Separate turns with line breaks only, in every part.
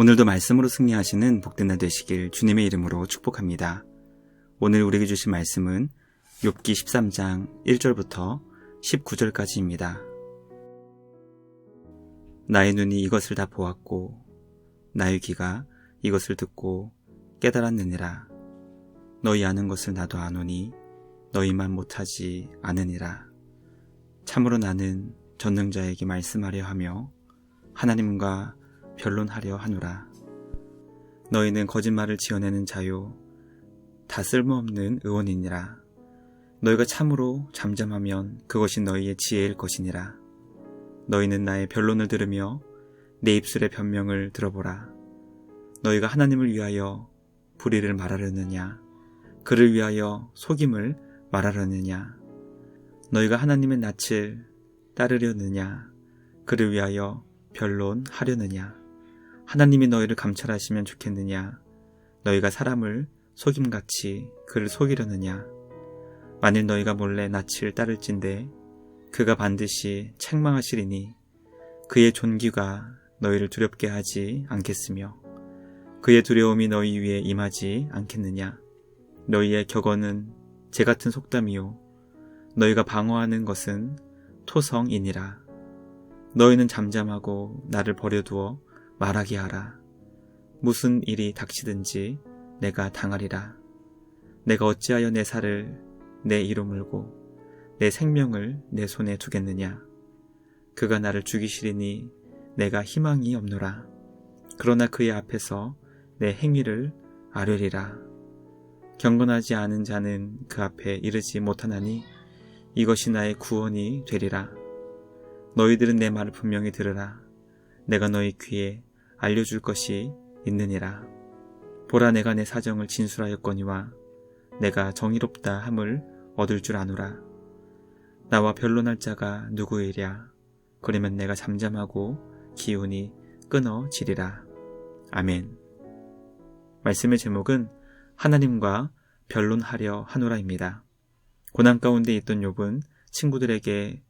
오늘도 말씀으로 승리하시는 복된 날 되시길 주님의 이름으로 축복합니다. 오늘 우리에게 주신 말씀은 욥기 13장 1절부터 19절까지입니다. 나의 눈이 이것을 다 보았고 나의 귀가 이것을 듣고 깨달았느니라. 너희 아는 것을 나도 아노니 너희만 못하지 않으니라. 참으로 나는 전능자에게 말씀하려 하며 하나님과 변론하려 하노라. 너희는 거짓말을 지어내는 자요. 다 쓸모없는 의원이니라. 너희가 참으로 잠잠하면 그것이 너희의 지혜일 것이니라. 너희는 나의 변론을 들으며 내 입술의 변명을 들어보라. 너희가 하나님을 위하여 불의를 말하려느냐? 그를 위하여 속임을 말하려느냐? 너희가 하나님의 낯을 따르려느냐? 그를 위하여 변론하려느냐? 하나님이 너희를 감찰하시면 좋겠느냐? 너희가 사람을 속임같이 그를 속이려느냐? 만일 너희가 몰래 낯을 따를진대 그가 반드시 책망하시리니 그의 존귀가 너희를 두렵게 하지 않겠으며 그의 두려움이 너희 위에 임하지 않겠느냐? 너희의 격언은 제 같은 속담이요. 너희가 방어하는 것은 토성이니라. 너희는 잠잠하고 나를 버려두어 말하게 하라. 무슨 일이 닥치든지 내가 당하리라. 내가 어찌하여 내 살을 내 이로 물고 내 생명을 내 손에 두겠느냐. 그가 나를 죽이시리니 내가 희망이 없노라. 그러나 그의 앞에서 내 행위를 아뢰리라. 경건하지 않은 자는 그 앞에 이르지 못하나니 이것이 나의 구원이 되리라. 너희들은 내 말을 분명히 들으라. 내가 너희 귀에 알려줄 것이 있느니라. 보라 내가 내 사정을 진술하였거니와 내가 정의롭다 함을 얻을 줄 아노라. 나와 변론할 자가 누구이랴. 그러면 내가 잠잠하고 기운이 끊어지리라. 아멘. 말씀의 제목은 하나님과 변론하려 하노라입니다. 고난 가운데 있던 욥은 친구들에게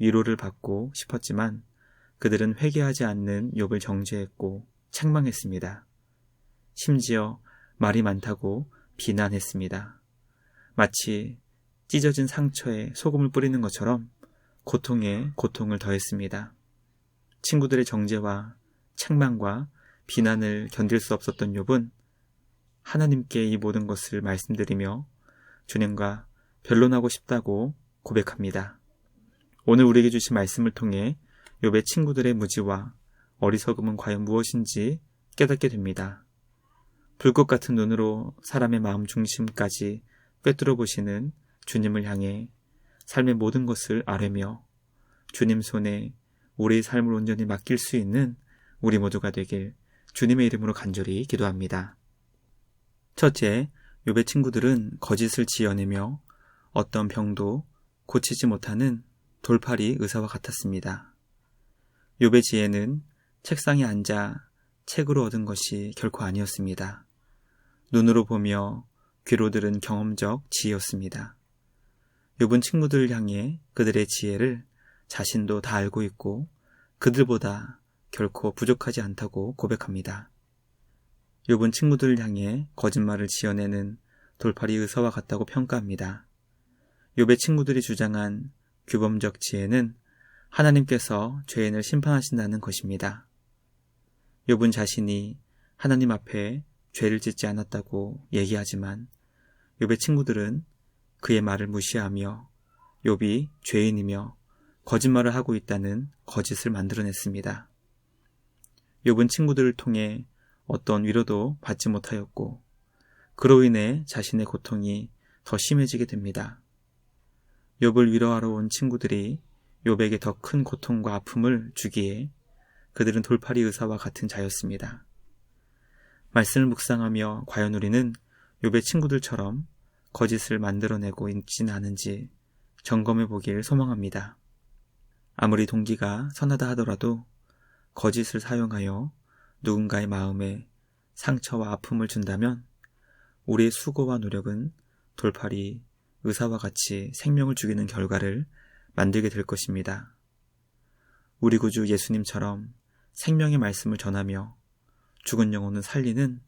위로를 받고 싶었지만 그들은 회개하지 않는 욥을 정죄했고 책망했습니다. 심지어 말이 많다고 비난했습니다. 마치 찢어진 상처에 소금을 뿌리는 것처럼 고통에 고통을 더했습니다. 친구들의 정죄와 책망과 비난을 견딜 수 없었던 욥은 하나님께 이 모든 것을 말씀드리며 주님과 변론하고 싶다고 고백합니다. 오늘 우리에게 주신 말씀을 통해 욥의 친구들의 무지와 어리석음은 과연 무엇인지 깨닫게 됩니다. 불꽃 같은 눈으로 사람의 마음 중심까지 꿰뚫어 보시는 주님을 향해 삶의 모든 것을 아뢰며 주님 손에 우리의 삶을 온전히 맡길 수 있는 우리 모두가 되길 주님의 이름으로 간절히 기도합니다. 첫째, 욥의 친구들은 거짓을 지어내며 어떤 병도 고치지 못하는 돌팔이 의사와 같았습니다. 욥의 지혜는 책상에 앉아 책으로 얻은 것이 결코 아니었습니다. 눈으로 보며 귀로 들은 경험적 지혜였습니다. 욥은 친구들을 향해 그들의 지혜를 자신도 다 알고 있고 그들보다 결코 부족하지 않다고 고백합니다. 욥은 친구들을 향해 거짓말을 지어내는 돌팔이 의사와 같다고 평가합니다. 욥의 친구들이 주장한 규범적 지혜는 하나님께서 죄인을 심판하신다는 것입니다. 욥은 자신이 하나님 앞에 죄를 짓지 않았다고 얘기하지만 욥의 친구들은 그의 말을 무시하며 욥이 죄인이며 거짓말을 하고 있다는 거짓을 만들어냈습니다. 욥은 친구들을 통해 어떤 위로도 받지 못하였고 그로 인해 자신의 고통이 더 심해지게 됩니다. 욥을 위로하러 온 친구들이 욥에게 더큰 고통과 아픔을 주기에 그들은 돌팔이 의사와 같은 자였습니다. 말씀을 묵상하며 과연 우리는 욥의 친구들처럼 거짓을 만들어내고 있지는 않은지 점검해 보길 소망합니다. 아무리 동기가 선하다 하더라도 거짓을 사용하여 누군가의 마음에 상처와 아픔을 준다면 우리의 수고와 노력은 돌팔이 의사와 같이 생명을 죽이는 결과를 만들게 될 것입니다. 우리 구주 예수님처럼 생명의 말씀을 전하며 죽은 영혼은 살리는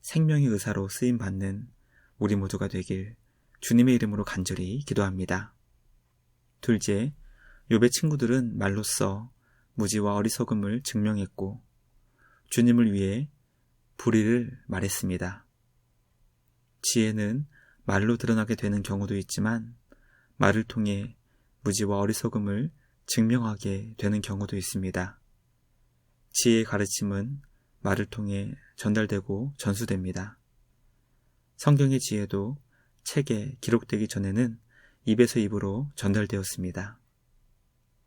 생명의 의사로 쓰임 받는 우리 모두가 되길 주님의 이름으로 간절히 기도합니다. 둘째, 욥의 친구들은 말로써 무지와 어리석음을 증명했고 주님을 위해 불의를 말했습니다. 지혜는 말로 드러나게 되는 경우도 있지만 말을 통해 무지와 어리석음을 증명하게 되는 경우도 있습니다. 지혜의 가르침은 말을 통해 전달되고 전수됩니다. 성경의 지혜도 책에 기록되기 전에는 입에서 입으로 전달되었습니다.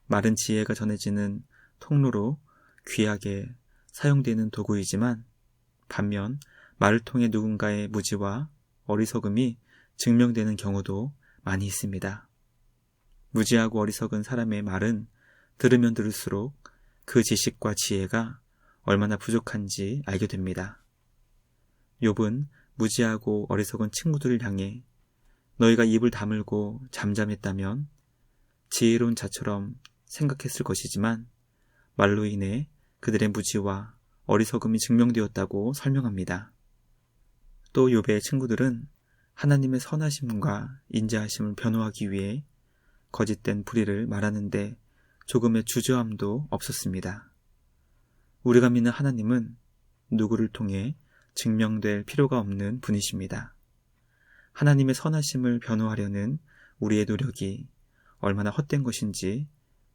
말은 지혜가 전해지는 통로로 귀하게 사용되는 도구이지만 반면 말을 통해 누군가의 무지와 어리석음이 증명되는 경우도 많이 있습니다. 무지하고 어리석은 사람의 말은 들으면 들을수록 그 지식과 지혜가 얼마나 부족한지 알게 됩니다. 욥은 무지하고 어리석은 친구들을 향해 너희가 입을 다물고 잠잠했다면 지혜로운 자처럼 생각했을 것이지만 말로 인해 그들의 무지와 어리석음이 증명되었다고 설명합니다. 또 욥의 친구들은 하나님의 선하심과 인자하심을 변호하기 위해 거짓된 불의를 말하는데 조금의 주저함도 없었습니다. 우리가 믿는 하나님은 누구를 통해 증명될 필요가 없는 분이십니다. 하나님의 선하심을 변호하려는 우리의 노력이 얼마나 헛된 것인지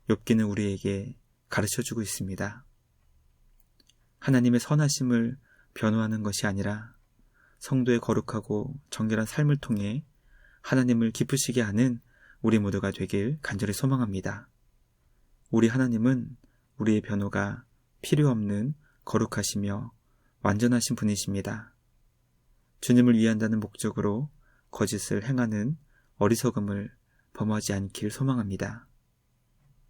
욥기는 우리에게 가르쳐 주고 있습니다. 하나님의 선하심을 변호하는 것이 아니라 성도의 거룩하고 정결한 삶을 통해 하나님을 기쁘시게 하는 우리 모두가 되길 간절히 소망합니다. 우리 하나님은 우리의 변호가 필요 없는 거룩하시며 완전하신 분이십니다. 주님을 위한다는 목적으로 거짓을 행하는 어리석음을 범하지 않길 소망합니다.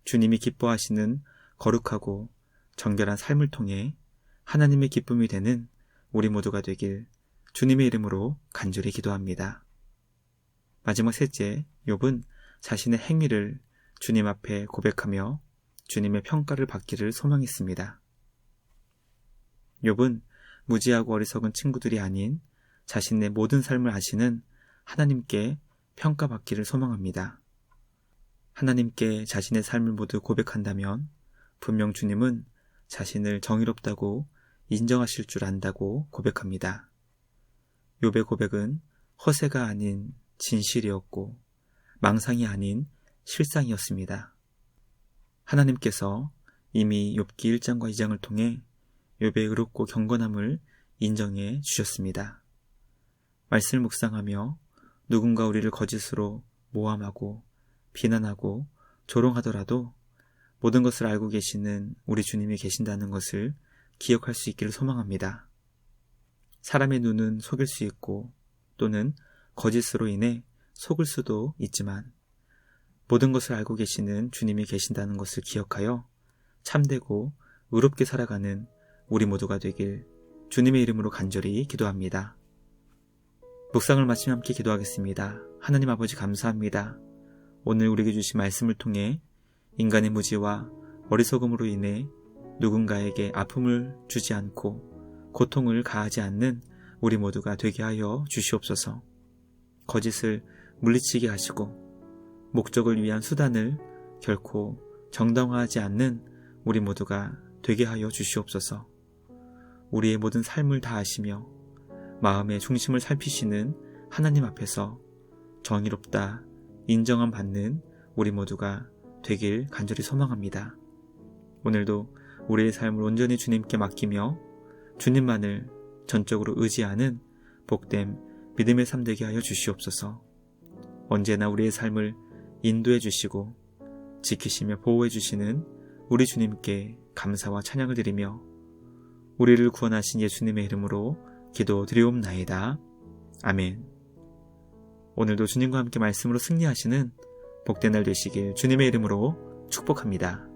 주님이 기뻐하시는 거룩하고 정결한 삶을 통해 하나님의 기쁨이 되는 우리 모두가 되길 주님의 이름으로 간절히 기도합니다. 마지막 셋째, 욥은 자신의 행위를 주님 앞에 고백하며 주님의 평가를 받기를 소망했습니다. 욥은 무지하고 어리석은 친구들이 아닌 자신의 모든 삶을 아시는 하나님께 평가받기를 소망합니다. 하나님께 자신의 삶을 모두 고백한다면 분명 주님은 자신을 정의롭다고 인정하실 줄 안다고 고백합니다. 욥의 고백은 허세가 아닌 진실이었고 망상이 아닌 실상이었습니다. 하나님께서 이미 욥기 1장과 2장을 통해 욥의 의롭고 경건함을 인정해 주셨습니다. 말씀을 묵상하며 누군가 우리를 거짓으로 모함하고 비난하고 조롱하더라도 모든 것을 알고 계시는 우리 주님이 계신다는 것을 기억할 수 있기를 소망합니다. 사람의 눈은 속일 수 있고 또는 거짓으로 인해 속을 수도 있지만 모든 것을 알고 계시는 주님이 계신다는 것을 기억하여 참되고 의롭게 살아가는 우리 모두가 되길 주님의 이름으로 간절히 기도합니다. 묵상을 마치며 함께 기도하겠습니다. 하나님 아버지 감사합니다. 오늘 우리에게 주신 말씀을 통해 인간의 무지와 어리석음으로 인해 누군가에게 아픔을 주지 않고 고통을 가하지 않는 우리 모두가 되게 하여 주시옵소서. 거짓을 물리치게 하시고 목적을 위한 수단을 결코 정당화하지 않는 우리 모두가 되게 하여 주시옵소서. 우리의 모든 삶을 다 아시며 마음의 중심을 살피시는 하나님 앞에서 정의롭다 인정함 받는 우리 모두가 되길 간절히 소망합니다. 오늘도 우리의 삶을 온전히 주님께 맡기며 주님만을 전적으로 의지하는 복됨 믿음의 삶 되게 하여 주시옵소서. 언제나 우리의 삶을 인도해 주시고 지키시며 보호해 주시는 우리 주님께 감사와 찬양을 드리며 우리를 구원하신 예수님의 이름으로 기도 드리옵나이다. 아멘. 오늘도 주님과 함께 말씀으로 승리하시는 복된 날 되시길 주님의 이름으로 축복합니다.